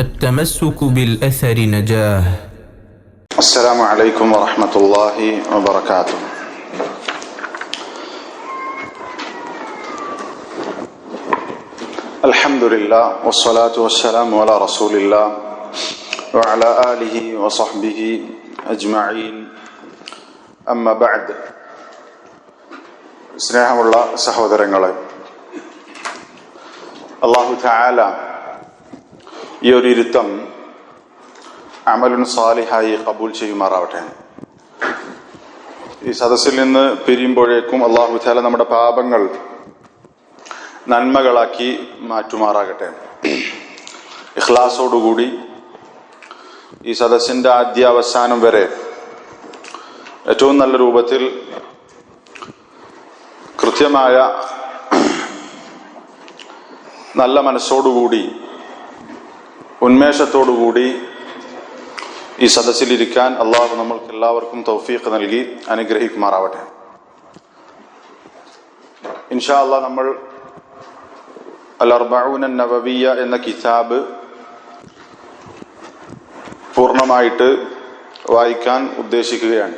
التمسك بالأثر نجاه السلام عليكم ورحمة الله وبركاته الحمد لله والصلاة والسلام على رسول الله وعلى آله وصحبه أجمعين أما بعد സ്നേഹമുള്ള സഹോദരങ്ങളെ അള്ളാഹു താല ഈ ഒരു ഇരുത്തം അമലുൻ സാലിഹായി കബൂൽ ചെയ്യുമാറാവട്ടെ. ഈ സദസ്സിൽ നിന്ന് പിരിയുമ്പോഴേക്കും അള്ളാഹു താല നമ്മുടെ പാപങ്ങൾ നന്മകളാക്കി മാറ്റുമാറാകട്ടെ. ഇഖ്ലാസോടുകൂടി ഈ സദസ്സിന്റെ ആദ്യ അവസാനം വരെ ഏറ്റവും നല്ല രൂപത്തിൽ കൃത്യമായ നല്ല മനസ്സോടുകൂടി ഉന്മേഷത്തോടുകൂടി ഈ സദസ്സിലിരിക്കാൻ അള്ളാഹു നമ്മൾക്ക് എല്ലാവർക്കും തൗഫീഖ് നൽകി അനുഗ്രഹിക്കുമാറാവട്ടെ. ഇൻഷാ അള്ളാഹ് നമ്മൾ അൽ അർബഊന നവവിയ എന്ന കിതാബ് പൂർണമായിട്ട് വായിക്കാൻ ഉദ്ദേശിക്കുകയാണ്.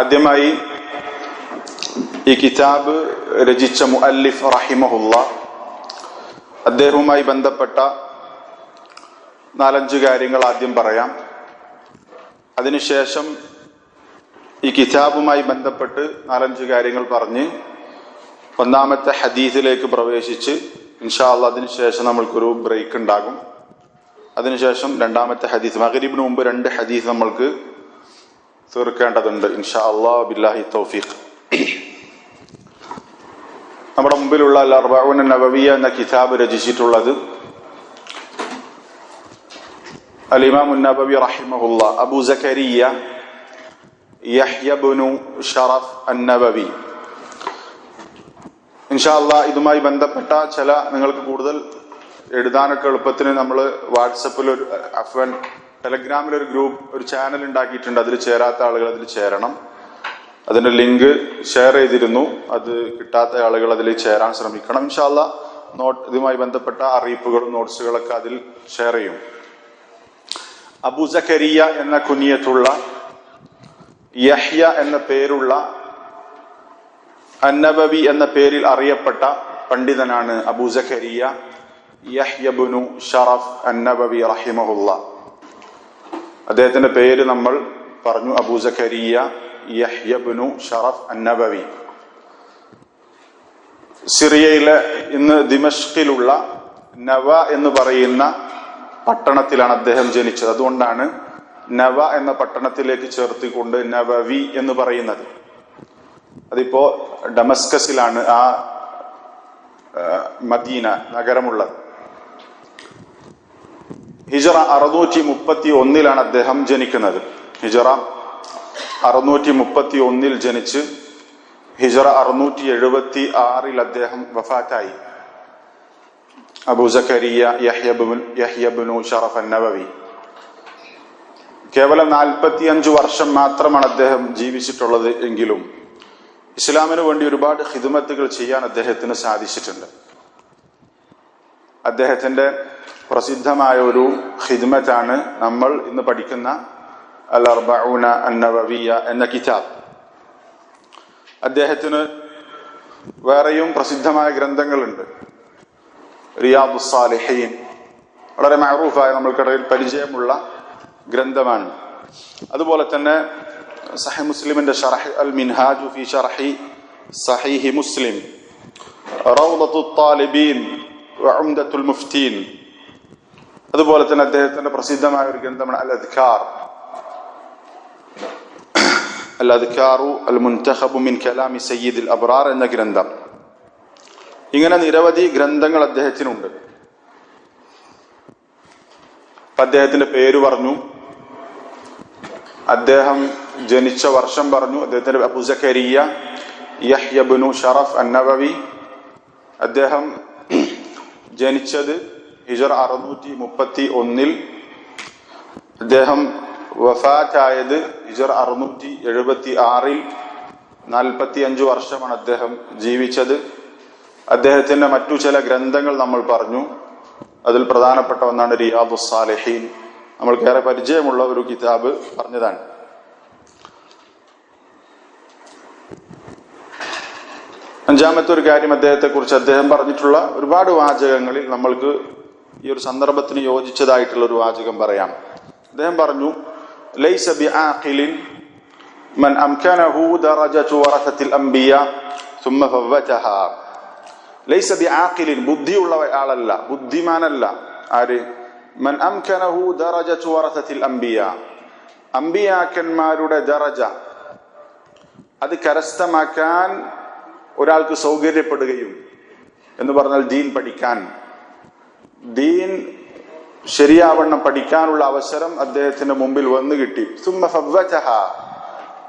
ആദ്യമായി ഈ കിതാബ് രചിച്ച മുഅല്ലിഫ് റഹിമഹുല്ല അദ്ദേഹവുമായി ബന്ധപ്പെട്ട നാലഞ്ച് കാര്യങ്ങൾ ആദ്യം പറയാം. അതിനുശേഷം ഈ കിതാബുമായി ബന്ധപ്പെട്ട് നാലഞ്ച് കാര്യങ്ങൾ പറഞ്ഞ് ഒന്നാമത്തെ ഹദീസിലേക്ക് പ്രവേശിച്ച് ഇൻഷാ അള്ളാ അതിനുശേഷം നമ്മൾക്കൊരു ബ്രേക്ക് ഉണ്ടാകും അതിനുശേഷം രണ്ടാമത്തെ ഹദീസ് മകരീബിന് മുമ്പ് രണ്ട് ഹദീസ് നമ്മൾക്ക് തീർക്കേണ്ടതുണ്ട്. ഇൻഷാ അള്ളാഹ് ബില്ലാഹി തൗഫീഖ്. നമ്മുടെ മുമ്പിലുള്ള അൽ നവവിയ നബവിയ എന്ന കിതാബ് രചിച്ചിട്ടുള്ളത് അൽ ഇമാം നബവി റഹിമഹുല്ല അബു സക്കരിയ യഹ്യബുനു ഷറഫ് അൻ നബവി ഇൻഷാല്ല ഇതുമായി ബന്ധപ്പെട്ട ചില നിങ്ങൾക്ക് കൂടുതൽ എഴുതാനൊക്കെ എളുപ്പത്തിന് നമ്മൾ വാട്സപ്പിൽ ഒരു അഫ്വൻ ടെലഗ്രാമിൽ ഒരു ഗ്രൂപ്പ് ഒരു ചാനൽ ഉണ്ടാക്കിയിട്ടുണ്ട്. അതിൽ ചേരാത്ത ആളുകൾ അതിൽ ചേരണം. അതിന്റെ ലിങ്ക് ഷെയർ ചെയ്തിരുന്നു. അത് കിട്ടാത്ത ആളുകൾ അതിൽ ചേരാൻ ശ്രമിക്കണം. ഇൻഷാല്ല നോട്ട് ഇതുമായി ബന്ധപ്പെട്ട അറിയിപ്പുകളും നോട്ട്സുകളൊക്കെ അതിൽ ഷെയർ ചെയ്യും. അബു സക്കരിയ എന്ന കുനിയത്തുള്ള യഹ്യ എന്ന പേരുള്ള അന്നബവി എന്ന പേരിൽ അറിയപ്പെട്ട പണ്ഡിതനാണ് അബു സക്കരിയ യഹ്യബുനു ഷറഫ് അന്നബവി റഹിമഹുല്ല. അദ്ദേഹത്തിന്റെ പേര് നമ്മൾ പറഞ്ഞു അബു സക്കരിയ യഹ്യബുനു ഷറഫ് അന്നബവി. സിറിയയിലെ ഇന്ന് ദിമഷ്കിലുള്ള നവ എന്ന് പറയുന്ന പട്ടണത്തിലാണ് അദ്ദേഹം ജനിച്ചത്. അതുകൊണ്ടാണ് നവ എന്ന പട്ടണത്തിലേക്ക് ചേർത്തിക്കൊണ്ട് നവവി എന്ന് പറയുന്നത്. അതിപ്പോ ഡമസ്കസിലാണ് ആ മദീന നഗരമുള്ളത്. ഹിജറ അറുന്നൂറ്റി മുപ്പത്തി ഒന്നിലാണ് അദ്ദേഹം ജനിക്കുന്നത്. ഹിജറ അറുന്നൂറ്റി മുപ്പത്തി ഒന്നിൽ ജനിച്ച് ഹിജറ അറുന്നൂറ്റി എഴുപത്തി ആറിൽ അദ്ദേഹം വഫാറ്റായി അബൂ സക്കരിയ യഹ്യബുനു ഷറഫ് നവവി കേവലം നാൽപ്പത്തി നാൽപ്പത്തിയഞ്ചു വർഷം മാത്രമാണ് അദ്ദേഹം ജീവിച്ചിട്ടുള്ളത് എങ്കിലും ഇസ്ലാമിന് വേണ്ടി ഒരുപാട് ഹിദുമത്തുകൾ ചെയ്യാൻ അദ്ദേഹത്തിന് സാധിച്ചിട്ടുണ്ട്. അദ്ദേഹത്തിന്റെ പ്രസിദ്ധമായ ഒരു ഹിദ്മറ്റാണ് നമ്മൾ ഇന്ന് പഠിക്കുന്ന അൽ അന്നവവിയ എന്ന കിതാബ്. അദ്ദേഹത്തിന് വേറെയും പ്രസിദ്ധമായ ഗ്രന്ഥങ്ങളുണ്ട്. റിയാദു സാലിഹീൻ. വളരെ മഹറൂഫായ നമ്മൾക്കിടയിൽ പരിചയമുള്ള ഗ്രന്ഥമാണ്. അതുപോലെ തന്നെ സഹി മുസ്ലിമിന്റെ ഷറഹ് അൽ മിൻഹാജു ഫി ഷറഹി സഹീഹി മുസ്ലിം. റൗദത്തു താലിബീൻ ഉംദത്തുൽ മുഫ്തീൻ. അതുപോലെ തന്നെ അദ്ദേഹത്തിന്റെ പ്രസിദ്ധമായ ഒരു ഗ്രന്ഥമാണ് അൽ അദ്ഖാർ അൽ المنتخب അൽ كلام കലാമി സയ്യിദ് അബ്റാർ എന്ന ഗ്രന്ഥം. ഇങ്ങനെ നിരവധി ഗ്രന്ഥങ്ങൾ അദ്ദേഹത്തിനുണ്ട്. അദ്ദേഹത്തിന്റെ പേര് പറഞ്ഞു. അദ്ദേഹം ജനിച്ച വർഷം പറഞ്ഞു. അദ്ദേഹത്തിന്റെ അബുസക്കരിയ യഹ്യബുനു ഷറഫ് അന്നബവി അദ്ദേഹം ജനിച്ചത് ഹിജർ അറുന്നൂറ്റി മുപ്പത്തി ഒന്നിൽ. അദ്ദേഹം വഫാറ്റായത് ഹിജർ അറുന്നൂറ്റി എഴുപത്തി ആറിൽ നാൽപ്പത്തി അഞ്ച് വർഷമാണ് അദ്ദേഹം ജീവിച്ചത്. അദ്ദേഹത്തിന്റെ മറ്റു ചില ഗ്രന്ഥങ്ങൾ നമ്മൾ പറഞ്ഞു. അതിൽ പ്രധാനപ്പെട്ട ഒന്നാണ് റിയാദു സാലഹീൻ. നമ്മൾക്കേറെ പരിചയമുള്ള ഒരു കിതാബ് പറഞ്ഞതാണ്. അഞ്ചാമത്തെ ഒരു കാര്യം അദ്ദേഹത്തെ കുറിച്ച് അദ്ദേഹം പറഞ്ഞിട്ടുള്ള ഒരുപാട് വാചകങ്ങളിൽ നമ്മൾക്ക് ഈ ഒരു സന്ദർഭത്തിന് യോജിച്ചതായിട്ടുള്ള ഒരു വാചകം പറയാം. അദ്ദേഹം പറഞ്ഞു ലൈസ ബിആഖിലിൻ മൻ അംകനഹു ദറജതു വറസത്തിൽ അംബിയ ثم فوتها ലൈസ ബിആഖിലിൻ ബുദ്ധിയുള്ള ആളല്ല ബുദ്ധിമാനല്ല ആര് മൻ അംകനഹു ദറജതു വറസത്തിൽ അംബിയ അംബിയാക്കന്മാരുടെ ദറജ അത് കരസ്ഥമാക്കാൻ ഒരാൾക്ക് സൗകര്യപ്പെടുകയും എന്ന് പറഞ്ഞാൽ ദീൻ പഠിക്കാൻ ദീൻ ശരിയാവണ്ണം പഠിക്കാനുള്ള അവസരം അദ്ദേഹത്തിന്റെ മുമ്പിൽ വന്നു കിട്ടി.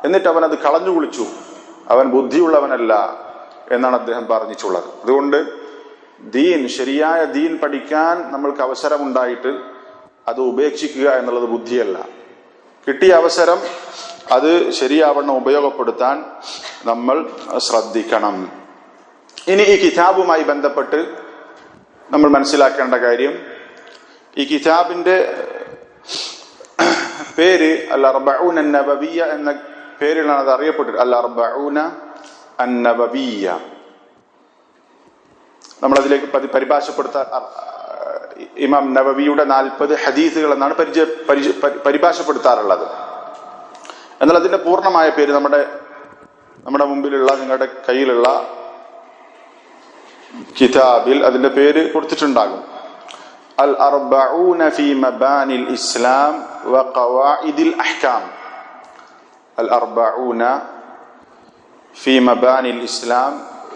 എന്നിട്ട് അവൻ അത് കളഞ്ഞു കുളിച്ചു. അവൻ ബുദ്ധിയുള്ളവനല്ല എന്നാണ് അദ്ദേഹം പറഞ്ഞിട്ടുള്ളത്. അതുകൊണ്ട് ദീൻ ശരിയായ ദീൻ പഠിക്കാൻ നമ്മൾക്ക് അവസരമുണ്ടായിട്ട് അത് ഉപേക്ഷിക്കുക എന്നുള്ളത് ബുദ്ധിയല്ല. കിട്ടിയ അവസരം അത് ശരിയാവണ്ണം ഉപയോഗപ്പെടുത്താൻ നമ്മൾ ശ്രദ്ധിക്കണം. ഇനി ഈ കിതാബുമായി ബന്ധപ്പെട്ട് നമ്മൾ മനസ്സിലാക്കേണ്ട കാര്യം ഈ കിതാബിന്റെ പേര് അൽ അർബഊന നബവിയ എന്ന പേരിലാണ് അത് അറിയപ്പെട്ടത് അൽ അർബഊന അന്നബവിയ നമ്മളതിലേക്ക് പതി പരിഭാഷപ്പെടുത്ത ഇമാം നബവിയുടെ നാൽപ്പത് ഹദീസുകൾ എന്നാണ് പരിചയ- പരിഭാഷപ്പെടുത്താറുള്ളത്. എന്നാൽ അതിന്റെ പൂർണമായ പേര് നമ്മുടെ നമ്മുടെ മുമ്പിലുള്ള നിങ്ങളുടെ കയ്യിലുള്ള കിതാബിൽ അതിന്റെ പേര് കൊടുത്തിട്ടുണ്ടാകും. അൽ അർബഊന ഫി മബാനിൽ ഇസ്ലാം വ ഖവാഇദിൽ അഹ്കാം അൽ അർബഊന ഫി മബാനിൽ ഇസ്ലാം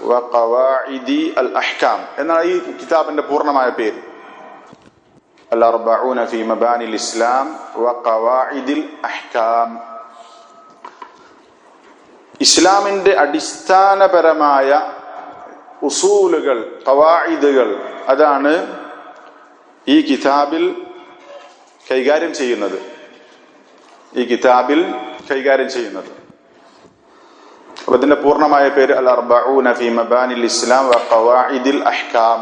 വ ഖവാഇദി അൽ അഹ്കാം എന്നാണ് ഈ കിതാബിന്റെ പൂർണമായ പേര്. അൽ അർബഊന ഫി മബാനിൽ ഇസ്ലാം വ ഖവാഇദിൽ അഹ്കാം ഇസ്ലാമിന്റെ അടിസ്ഥാനപരമായ ഉസൂലുകൾ കവായിദുകൾ അതാണ് ഈ കിതാബിൽ കൈകാര്യം ചെയ്യുന്നത്. ഈ കിതാബിൽ കൈകാര്യം ചെയ്യുന്നത്. അപ്പൊ ഇതിന്റെ പൂർണമായ പേര് അൽ അർബഊന ഫി മബാനിൽ ഇസ്ലാം വ ഖവാഇദിൽ അഹ്കാം.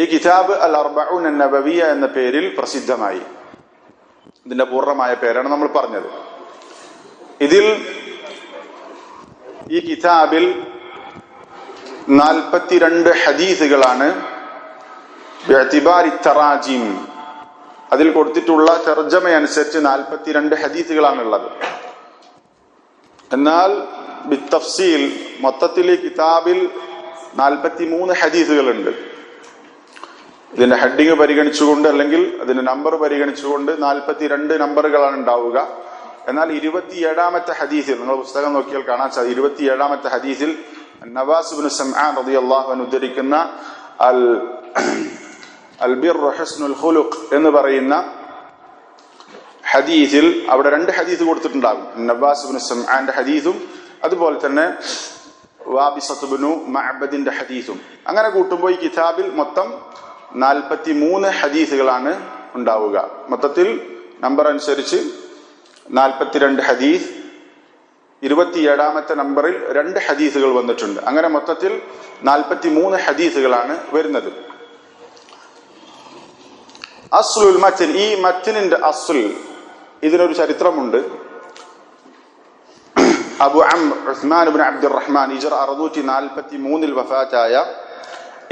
ഈ കിതാബ് അൽ അർബഊൻ നബവിയ എന്ന പേരിൽ പ്രസിദ്ധമായി. ഇതിന്റെ പൂർണമായ പേരാണ് നമ്മൾ പറഞ്ഞത്. ഇതിൽ ഈ കിതാബിൽ നാൽപ്പത്തിരണ്ട് ഹദീസുകളാണ് തറാജിം അതിൽ കൊടുത്തിട്ടുള്ള തർജമയനുസരിച്ച് നാൽപ്പത്തിരണ്ട് ഹദീസുകളാണുള്ളത്. എന്നാൽ ബിത്തഫ്സീൽ മൊത്തത്തിൽ കിതാബിൽ നാൽപ്പത്തി മൂന്ന് ഹദീസുകളുണ്ട്. ഇതിന്റെ ഹെഡിങ് പരിഗണിച്ചുകൊണ്ട് അല്ലെങ്കിൽ അതിന്റെ നമ്പർ പരിഗണിച്ചുകൊണ്ട് നാൽപ്പത്തിരണ്ട് നമ്പറുകളാണ് ഉണ്ടാവുക. എന്നാൽ ഇരുപത്തിയേഴാമത്തെ ഹദീസിൽ നിങ്ങൾ പുസ്തകം നോക്കിയാൽ കാണാൻ സാധിക്കും. ഇരുപത്തിയേഴാമത്തെ ഹദീസിൽ നവാസ് ബിൻ സംആൻ റളിയല്ലാഹു അൻഹു ഉദ്ധരിക്കുന്ന അൽ അൽ ബിർ ഹുസ്നുൽ ഖുലുഖ് എന്ന് പറയുന്ന ഹദീസിൽ അവിടെ രണ്ട് ഹദീസ് കൊടുത്തിട്ടുണ്ടാകും. ഇബ്നു സംആന്റെ ഹദീസും അതുപോലെ തന്നെ വാബിസത്തുബിനു മഅബദിന്റെ ഹദീസും. അങ്ങനെ കൂട്ടുമ്പോൾ ഈ കിതാബിൽ മൊത്തം നാൽപ്പത്തി മൂന്ന് ഹദീസുകളാണ് ഉണ്ടാവുക. മൊത്തത്തിൽ നമ്പർ അനുസരിച്ച് നാൽപ്പത്തിരണ്ട് ഹദീസ് ഇരുപത്തിയേഴാമത്തെ നമ്പറിൽ രണ്ട് ഹദീസുകൾ വന്നിട്ടുണ്ട്. അങ്ങനെ മൊത്തത്തിൽ നാൽപ്പത്തി മൂന്ന് ഹദീസുകളാണ് വരുന്നത്. അസ്ലുൽ മത്തിൻ ഈ മത്തിനിന്റെ അസുൽ ഇതിനൊരു ചരിത്രമുണ്ട്. അബു അം ഉസ്മാൻ ഇബ്നു അബ്ദുറഹ്മാൻ ഇജർ അറുന്നൂറ്റി നാൽപ്പത്തി മൂന്നിൽ വഫാറ്റായ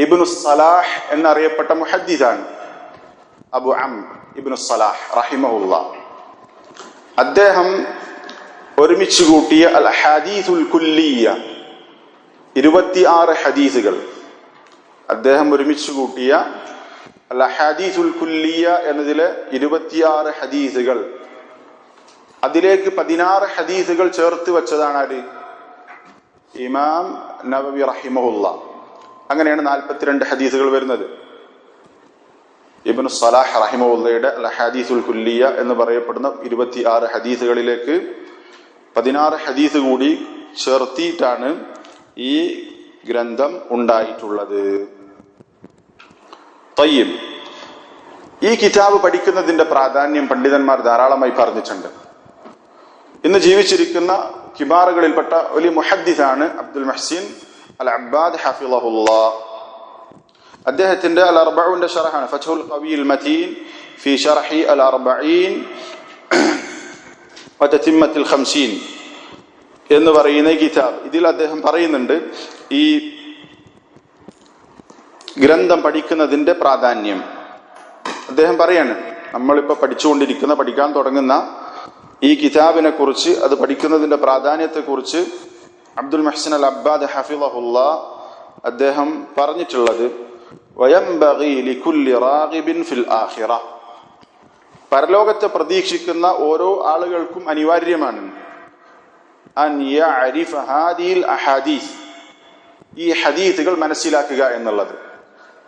ഇബിനു സലാഹ് എന്നറിയപ്പെട്ട മുഹദ്ദിദാണ് അബു അം ഇബിനു സലാഹ് റഹിമഹുല്ല. അദ്ദേഹം ഒരുമിച്ച് കൂട്ടിയ അൽ ഹദീസുൽ കുല്ലിയ ഇരുപത്തി ആറ് ഹദീസുകൾ അദ്ദേഹം ഒരുമിച്ച് കൂട്ടിയ അൽ ഹദീസുൽ കുല്ലിയ എന്നതിലെ ഇരുപത്തിയാറ് ഹദീസുകൾ. അതിലേക്ക് പതിനാറ് ഹദീസുകൾ ചേർത്ത് വെച്ചതാണ് ആര്? ഇമാം നബവി റഹിമഹുല്ല. അങ്ങനെയാണ് നാൽപ്പത്തിരണ്ട് ഹദീസുകൾ വരുന്നത്. ഇബ്നു സലാഹ് റഹിമുള്ളയുടെ അല്ല ഹദീസുൽ കുല്ലിയ എന്ന് പറയപ്പെടുന്ന ഇരുപത്തി ആറ് ഹദീസുകളിലേക്ക് പതിനാറ് ഹദീസ് കൂടി ചേർത്തിയിട്ടാണ് ഈ ഗ്രന്ഥം ഉണ്ടായിട്ടുള്ളത്. തയ്യം. ഈ കിതാബ് പഠിക്കുന്നതിന്റെ പ്രാധാന്യം പണ്ഡിതന്മാർ ധാരാളമായി പറഞ്ഞിട്ടുണ്ട്. ഇന്ന് ജീവിച്ചിരിക്കുന്ന കിബാറുകളിൽപ്പെട്ട വലിയ മുഹദ്ദിദാണ് അബ്ദുൽ മഹ്സീൻ അൽ അബ്ബാദ് ഹഫിളഹുല്ലാ അദ്ദേഹത്തിന്റെ അൽ അർബഉന്റെ ഷറഹാണ് ഫതുൽ ഖവിയിൽ മതീൻ ഫി ഷറഹി അൽ അർബീൻ എന്ന് പറയുന്ന കിതാബ്. ഇതിൽ അദ്ദേഹം പറയുന്നുണ്ട് ഈ ഗ്രന്ഥം പഠിക്കുന്നതിന്റെ പ്രാധാന്യം. അദ്ദേഹം പറയാണ് നമ്മളിപ്പോൾ പഠിച്ചുകൊണ്ടിരിക്കുന്ന പഠിക്കാൻ തുടങ്ങുന്ന ഈ കിതാബിനെ കുറിച്ച് അത് പഠിക്കുന്നതിന്റെ പ്രാധാന്യത്തെക്കുറിച്ച് അബ്ദുൽ മെഹ്സൻ അൽ അബ്ബാദ് ഹഫിളഹുല്ല അദ്ദേഹം പറഞ്ഞിട്ടുള്ളത് ഫിൽ പരലോകത്തെ പ്രതീക്ഷിക്കുന്ന ഓരോ ആളുകൾക്കും അനിവാര്യമാണ്. ഈ ഹദീത്തുകൾ മനസ്സിലാക്കുക എന്നുള്ളത്.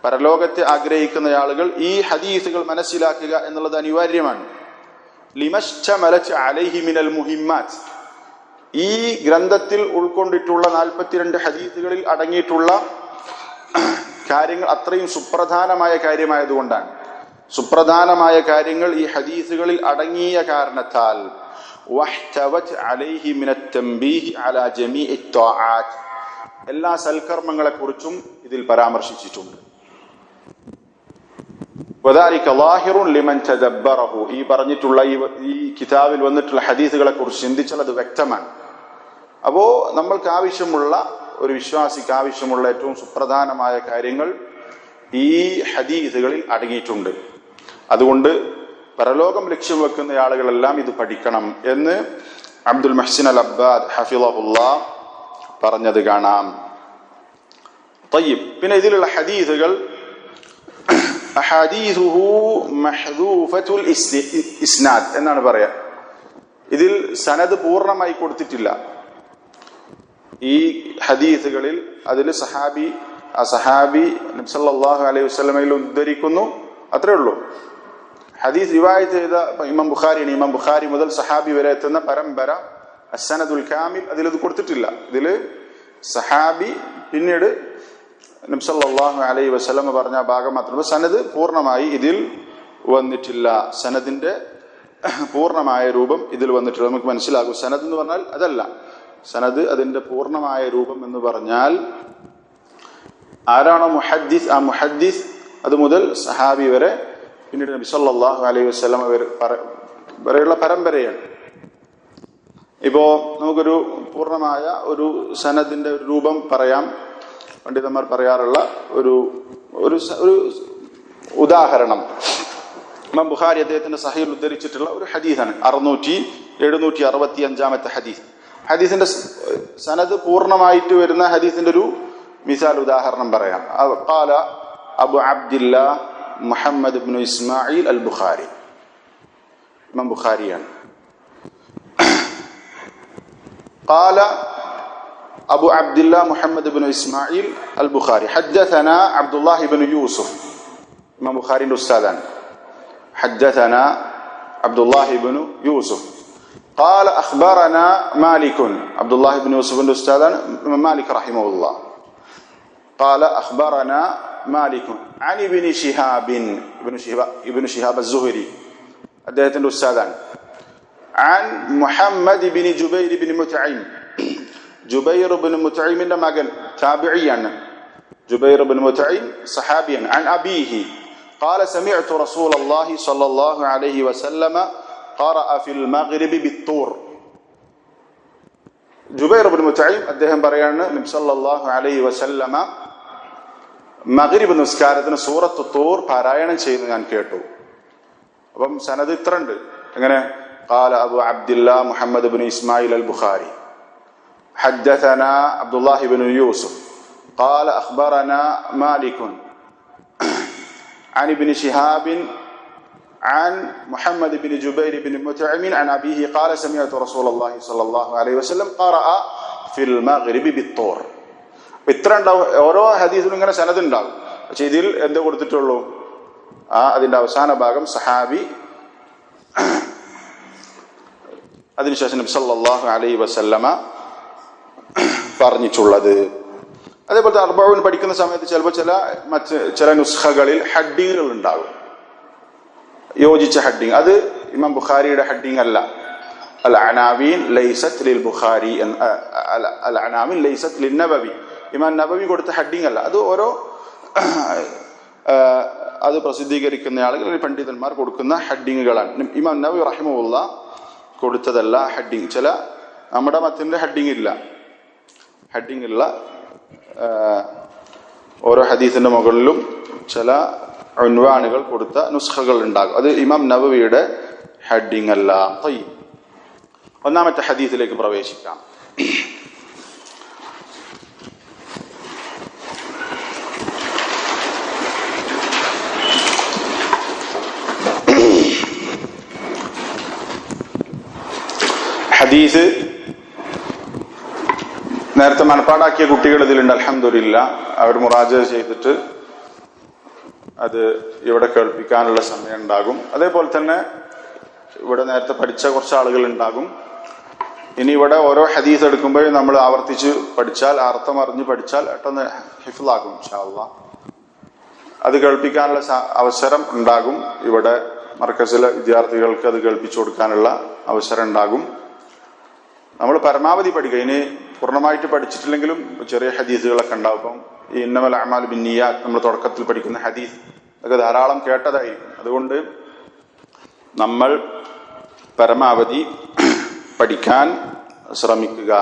പരലോകത്തെ ആഗ്രഹിക്കുന്ന ആളുകൾ ഈ ഹദീസുകൾ മനസ്സിലാക്കുക എന്നുള്ളത് അനിവാര്യമാണ്. ലിമശ്ചമലച്ച് അലൈഹി മിനൽ മുഹിമ്മാത്ത് ഈ ഗ്രന്ഥത്തിൽ ഉൾക്കൊണ്ടിട്ടുള്ള നാൽപ്പത്തിരണ്ട് ഹദീസുകളിൽ അടങ്ങിയിട്ടുള്ള കാര്യങ്ങൾ അത്രയും സുപ്രധാനമായ കാര്യമായതുകൊണ്ടാണ്. സുപ്രധാനമായ കാര്യങ്ങൾ ഈ ഹദീസുകളിൽ അടങ്ങിയ കാരണത്താൽ എല്ലാ സൽക്കർമ്മങ്ങളെക്കുറിച്ചും ഇതിൽ പരാമർശിച്ചിട്ടുണ്ട്. ലിമൻ തദബ്ബറഹു. ഈ പറഞ്ഞിട്ടുള്ള ഈ ഈ കിതാബിൽ വന്നിട്ടുള്ള ഹദീസുകളെ കുറിച്ച് ചിന്തിച്ചാൽ അത് വ്യക്തമാണ്. അപ്പോ നമ്മൾക്ക് ആവശ്യമുള്ള ഒരു വിശ്വാസിക്ക് ആവശ്യമുള്ള ഏറ്റവും സുപ്രധാനമായ കാര്യങ്ങൾ ഈ ഹദീസുകളിൽ അടങ്ങിയിട്ടുണ്ട്. അതുകൊണ്ട് പരലോകം ലക്ഷ്യം വെക്കുന്ന ആളുകളെല്ലാം ഇത് പഠിക്കണം എന്ന് അബ്ദുൽ മഹ്സിൻ അൽ അബ്ബാദ് ഹഫിളഹുല്ല പറഞ്ഞത് കാണാം. തയ്യിബ് പിന്നെ ഇതിലുള്ള ഹദീസുകൾ അഹദീസുഹു മഹദൂഫത്തുൽ ഇസ്നാദ് എന്നാണ് പറയാ. ഇതിൽ സനദ് പൂർണമായി കൊടുത്തിട്ടില്ല. ഈ ഹദീസുകളിൽ അതിൽ സഹാബി ആ സഹാബി നബ്സല്ലാഹു അലൈഹി വസ്ലമയിൽ ഉദ്ധരിക്കുന്നു. അത്രേ ഉള്ളൂ. ഹദീസ് റിവായത്ത് ചെയ്ത ഇമാം ബുഖാരിയാണ്. ഇമാം ബുഖാരി മുതൽ സഹാബി വരെ എത്തുന്ന പരമ്പര അസനദുൽ കാമിൽ അതിലത് കൊടുത്തിട്ടില്ല. ഇതിൽ സഹാബി പിന്നീട് നബ്സല്ലാഹു അലൈ വസ്ലമ പറഞ്ഞ ഭാഗം മാത്രമേ സനദ് പൂർണമായി ഇതിൽ വന്നിട്ടില്ല. സനദിന്റെ പൂർണമായ രൂപം ഇതിൽ വന്നിട്ടില്ല. നമുക്ക് മനസ്സിലാകും. സനദ് എന്ന് പറഞ്ഞാൽ അതല്ല. സനദ് അതിന്റെ പൂർണമായ രൂപം എന്ന് പറഞ്ഞാൽ ആരാണോ മുഹദ്ദീസ് ആ മുഹദ്ദീസ് അത് മുതൽ സഹാബി വരെ പിന്നീട് നബി സല്ലല്ലാഹു അലൈഹി വസ്ലമ വരെയുള്ള പരമ്പരയാണ്. ഇപ്പോ നമുക്കൊരു പൂർണമായ ഒരു സനദിന്റെ ഒരു രൂപം പറയാം. പണ്ഡിതന്മാർ പറയാറുള്ള ഒരു ഒരു സ- ഒരു ഉദാഹരണം ഇമാം ബുഖാരി അദ്ദേഹത്തിന്റെ സഹയിൽ ഉദ്ധരിച്ചിട്ടുള്ള ഒരു ഹദീസാണ് അറുന്നൂറ്റി എഴുന്നൂറ്റി അറുപത്തി അഞ്ചാമത്തെ ഹദീസ് ഹദീസിന്റെ സ്- സനദ് പൂർണ്ണമായിട്ട് വരുന്ന ഹദീസിന്റെ ഒരു മിസാൽ ഉദാഹരണം പറയാം അവ- ഖാല Abu Abdillah Muhammad ibn Ismail al Bukhari ഇമാം ബുഖാരിയാണ് قال أبو عبد الله محمد بن إسماعيل البخاري. حدثنا عبد الله بن يوسف. إمام بخاري الأستاذان حدثنا عبد الله بن يوسف. قال أخبرنا مالك. عبد الله بن يوسف بن الأستاذان مالك رحمه الله. قال أخبرنا مالك عن ابن شهاب. ابن شهاب ابن شهاب الزهري. حدثنا الأستاذان عن محمد بن جبير بن متعيم. جبير بن متعيم مغن تابعيا جبير بن متعيم صحابيا عن أبيه قال سمعت رسول الله صلى الله عليه وسلم قرأ في المغرب بالطور ജുബൈർ ബിൻ മുത്തൈം അദ്ദേഹം പറയാണ് നബി സല്ലല്ലാഹു അലൈഹി വസല്ലമ മഗ്രിബ് നിസ്കാരത്തിന് സൂറത്ത് തൂർ പാരായണം ചെയ്യുന്നത് ഞാൻ കേട്ടു അപ്പം സനത് ഇത്ര ഉണ്ട് എങ്ങനെ قال أبو عبد الله محمد بن إسماعيل البخاري حدثنا عبد الله بن يوسف قال أخبرنا مالك عن ابن شهاب عن محمد بن جبير بن متعم عن أبيه قال سمعت رسول الله صلى الله عليه وسلم قرأ في المغرب بالطور ഇത്ര ഉണ്ടാവും ഓരോ ഹദീസിലും ഇങ്ങനെ സനത് ഉണ്ടാവും പക്ഷെ ഇതിൽ എന്ത് കൊടുത്തിട്ടുള്ളൂ ആ അതിന്റെ അവസാന ഭാഗം സഹാബി അതിനുശേഷം നബി സല്ലല്ലാഹു അലൈഹി വസല്ലമ പറഞ്ഞിട്ടുള്ളത്. അതേപോലെ അർബാവിന് പഠിക്കുന്ന സമയത്ത് ചിലപ്പോൾ ചില മറ്റ് ചില നുസ്ഖകളിൽ ഹഡ്ഡിങ്ങുകൾ ഉണ്ടാകും. യോജിച്ച ഹഡ്ഡിങ്. അത് ഇമാം ബുഖാരിയുടെ ഹഡ്ഡിങ് അല്ല. അൽ അനാവീൻ ലൈസത്ത് ലിൽ ബുഖാരി എന്ന് അ- അൽ- അനാവീൻ ലൈസത്ത് ലിൻ നബവി ഇമാം നബവി കൊടുത്ത ഹഡ്ഡിങ് അല്ല. അത് ഓരോ അത് പ്രസിദ്ധീകരിക്കുന്ന ആളുകൾ പണ്ഡിതന്മാർ കൊടുക്കുന്ന ഹഡ്ഡിങ്ങുകളാണ്. ഇമാം നബി റഹിമുള്ള കൊടുത്തതല്ല ഹഡ്ഡിങ്. ചില നമ്മുടെ മത്തിന്റെ ഹഡ്ഡിങ് ഇല്ല. ഹെഡിങ് ഉള്ള ഓരോ ഹദീസിന്റെ മുകളിലും ചില ഉൻവാണുകൾ കൊടുത്ത നുസ്ഖകൾ ഉണ്ടാകും. അത് ഇമാം നബവിയുടെ ഹെഡിങ് അല്ല. ഒന്നാമത്തെ ഹദീസിലേക്ക് പ്രവേശിക്കാം. ഹദീസ് നേരത്തെ മനപ്പാടാക്കിയ കുട്ടികൾ ഇതിലുണ്ട്. അലഹമില്ല അവർ മുറാജ ചെയ്തിട്ട് അത് ഇവിടെ കേൾപ്പിക്കാനുള്ള സമയം ഉണ്ടാകും. അതേപോലെ തന്നെ ഇവിടെ നേരത്തെ പഠിച്ച കുറച്ച് ആളുകൾ ഉണ്ടാകും. ഇനി ഇവിടെ ഓരോ ഹദീസ് എടുക്കുമ്പോഴും നമ്മൾ ആവർത്തിച്ച് പഠിച്ചാൽ അർത്ഥം അറിഞ്ഞ് പഠിച്ചാൽ പെട്ടെന്ന് ഹിഫിലാകും ഇൻഷാല്ല അത് കേൾപ്പിക്കാനുള്ള അവസരം ഉണ്ടാകും. ഇവിടെ മർക്കസിലെ വിദ്യാർത്ഥികൾക്ക് അത് കേൾപ്പിച്ചു കൊടുക്കാനുള്ള അവസരം ഉണ്ടാകും. നമ്മൾ പരമാവധി പഠിക്കുക. ഇനി പൂർണമായിട്ട് പഠിച്ചിട്ടില്ലെങ്കിലും ചെറിയ ഹദീസുകളൊക്കെ ഉണ്ടാവും. ഇപ്പം ഈ ഇന്നമൽ അമാൽ ബിന്നിയ നമ്മൾ തുടക്കത്തിൽ പഠിക്കുന്ന ഹദീസ് ഒക്കെ ധാരാളം കേട്ടതായിരിക്കും അതുകൊണ്ട് നമ്മൾ പരമാവധി പഠിക്കാൻ ശ്രമിക്കുക.